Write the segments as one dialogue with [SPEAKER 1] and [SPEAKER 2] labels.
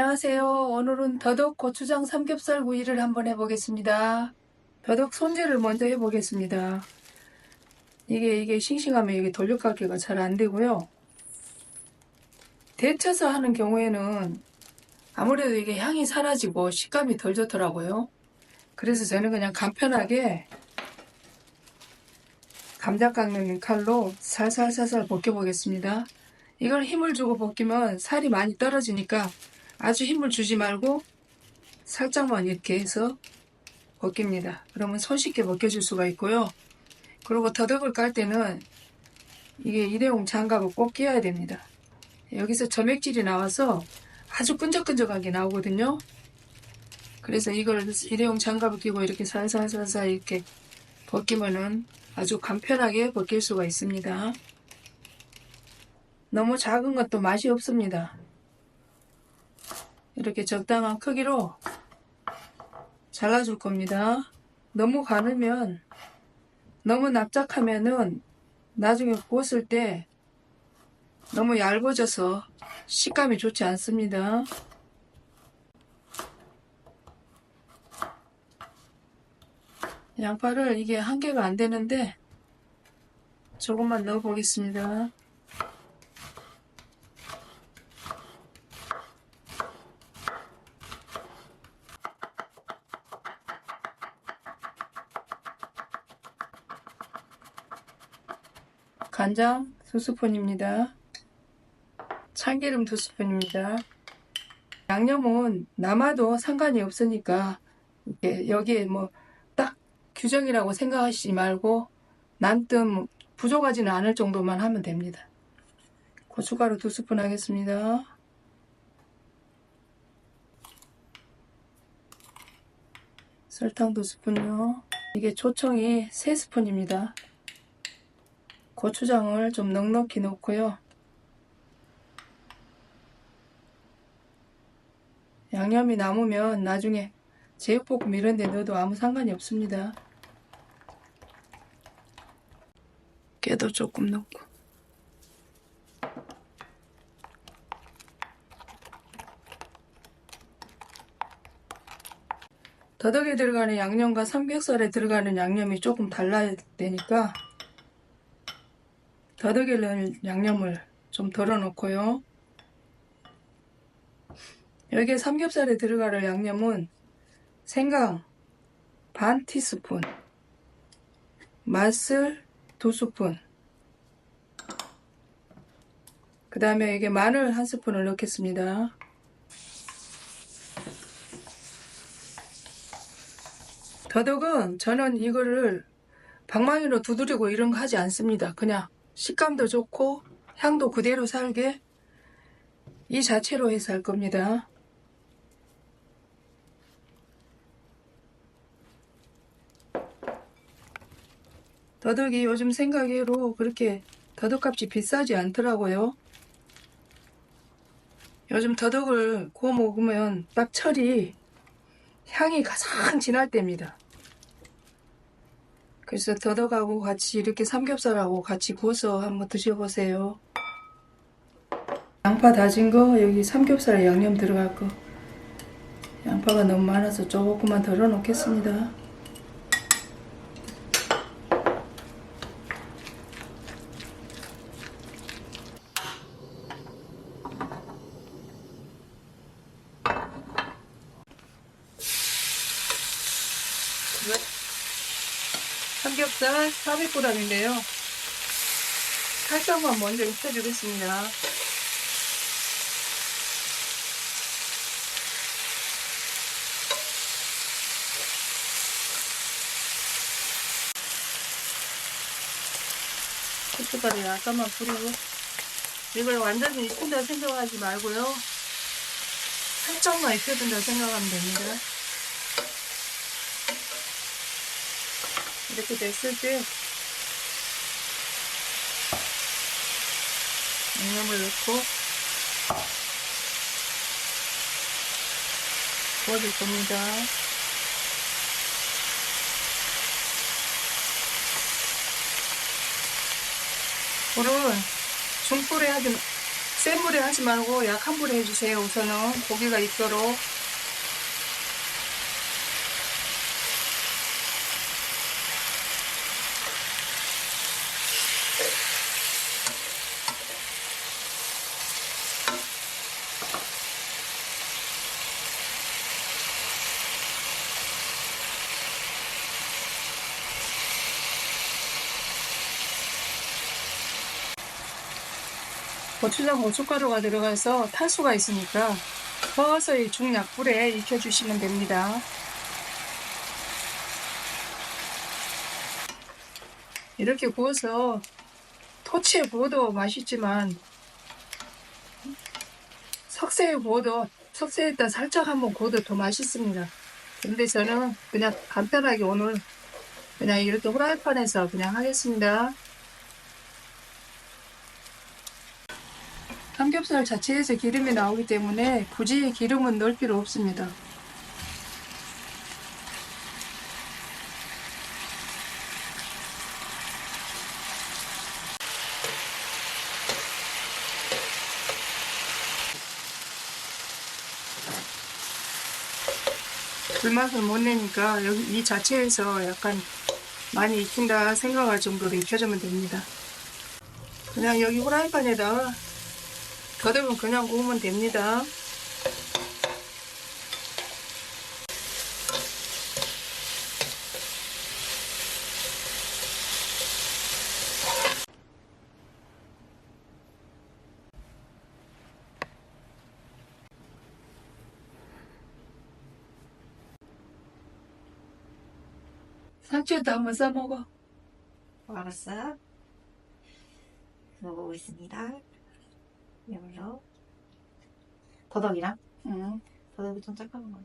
[SPEAKER 1] 안녕하세요. 오늘은 더덕 고추장 삼겹살 구이를 한번 해보겠습니다. 더덕 손질을 먼저 해보겠습니다. 이게 이게 싱싱하면 이게 돌려깎기가 잘 안 되고요. 데쳐서 하는 경우에는 아무래도 이게 향이 사라지고 식감이 덜 좋더라고요. 그래서 저는 그냥 간편하게 감자 깎는 칼로 살살살살 벗겨보겠습니다. 이걸 힘을 주고 벗기면 살이 많이 떨어지니까 아주 힘을 주지 말고 살짝만 이렇게 해서 벗깁니다. 그러면 손쉽게 벗겨줄 수가 있고요. 그리고 더덕을 깔 때는 이게 일회용 장갑을 꼭 끼워야 됩니다. 여기서 점액질이 나와서 아주 끈적끈적하게 나오거든요. 그래서 이걸 일회용 장갑을 끼고 이렇게 살살살살 이렇게 벗기면은 아주 간편하게 벗길 수가 있습니다. 너무 작은 것도 맛이 없습니다. 이렇게 적당한 크기로 잘라줄 겁니다. 너무 가르면 너무 납작하면은 나중에 구웠을 때 너무 얇아져서 식감이 좋지 않습니다. 양파를 이게 한 개가 안 되는데 조금만 넣어 보겠습니다. 간장 두 스푼입니다. 참기름 두 스푼입니다. 양념은 남아도 상관이 없으니까 여기에 뭐 딱 규정이라고 생각하시지 말고 남뜸 부족하지는 않을 정도만 하면 됩니다. 고춧가루 두 스푼 하겠습니다. 설탕 두 스푼요. 이게 초청이 세 스푼입니다. 고추장을 좀 넉넉히 넣고요. 양념이 남으면 나중에 제육볶음 이런 데 넣어도 아무 상관이 없습니다. 깨도 조금 넣고. 더덕에 들어가는 양념과 삼겹살에 들어가는 양념이 조금 달라야 되니까 더덕에 넣은 양념을 좀 덜어 놓고요. 여기에 삼겹살에 들어갈 양념은 생강 반 티스푼, 맛술 두 스푼, 그 다음에 이게 마늘 한 스푼을 넣겠습니다. 더덕은 저는 이거를 방망이로 두드리고 이런 거 하지 않습니다. 그냥 식감도 좋고 향도 그대로 살게 이 자체로 해서 할 겁니다. 더덕이 요즘 생각외로 그렇게 더덕값이 비싸지 않더라고요. 요즘 더덕을 구워 먹으면 딱 철이 향이 가장 진할 때입니다. 그래서 더덕하고 같이 이렇게 삼겹살하고 같이 구워서 한번 드셔보세요. 양파 다진 거 여기 삼겹살에 양념 들어갈 거 양파가 너무 많아서 조금만 덜어 놓겠습니다. 삼겹살 400g인데요. 살짝만 먼저 익혀주겠습니다. 고춧가루 약간만 뿌리고 이걸 완전히 익힌다 생각하지 말고요. 살짝만 익혀준다 생각하면 됩니다. 이렇게 됐을 때 양념을 넣고 구워줄 겁니다. 불은 중불에 하지 센 불에 하지 말고 약한 불에 해주세요. 우선은 고기가 익도록. 고추장 고춧가루가 들어가서 탈수가 있으니까 서서히 중약불에 익혀주시면 됩니다. 이렇게 구워서 토치에 구워도 맛있지만 석쇠에 구워도 석쇠에다 살짝 한번 구워도 더 맛있습니다. 근데 저는 그냥 간편하게 오늘 그냥 이렇게 후라이팬에서 그냥 하겠습니다. 삼겹살 자체에서 기름이 나오기 때문에 굳이 기름은 넣을 필요 없습니다. 불맛을 못 내니까 여기 이 자체에서 약간 많이 익힌다 생각할 정도로 익혀주면 됩니다. 그냥 여기 후라이팬에다가 더듬으면 그냥 구우면 됩니다. 상추도 한번 싸먹어.
[SPEAKER 2] 알았어. 먹어보겠습니다. 이걸로. 더덕이랑?
[SPEAKER 1] 응.
[SPEAKER 2] 더덕이 좀 잠깐만 먹어.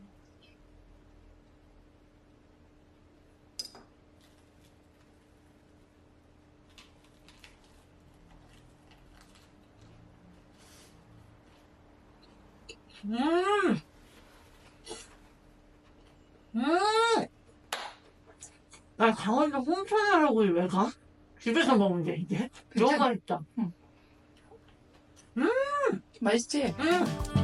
[SPEAKER 2] 음! 음! 나 강원도 홍천하라고 왜 가? 집에서 먹으면 돼, 이제. 너무
[SPEAKER 1] 괜찮아.
[SPEAKER 2] 맛있다.
[SPEAKER 1] 맛있지?
[SPEAKER 2] 음!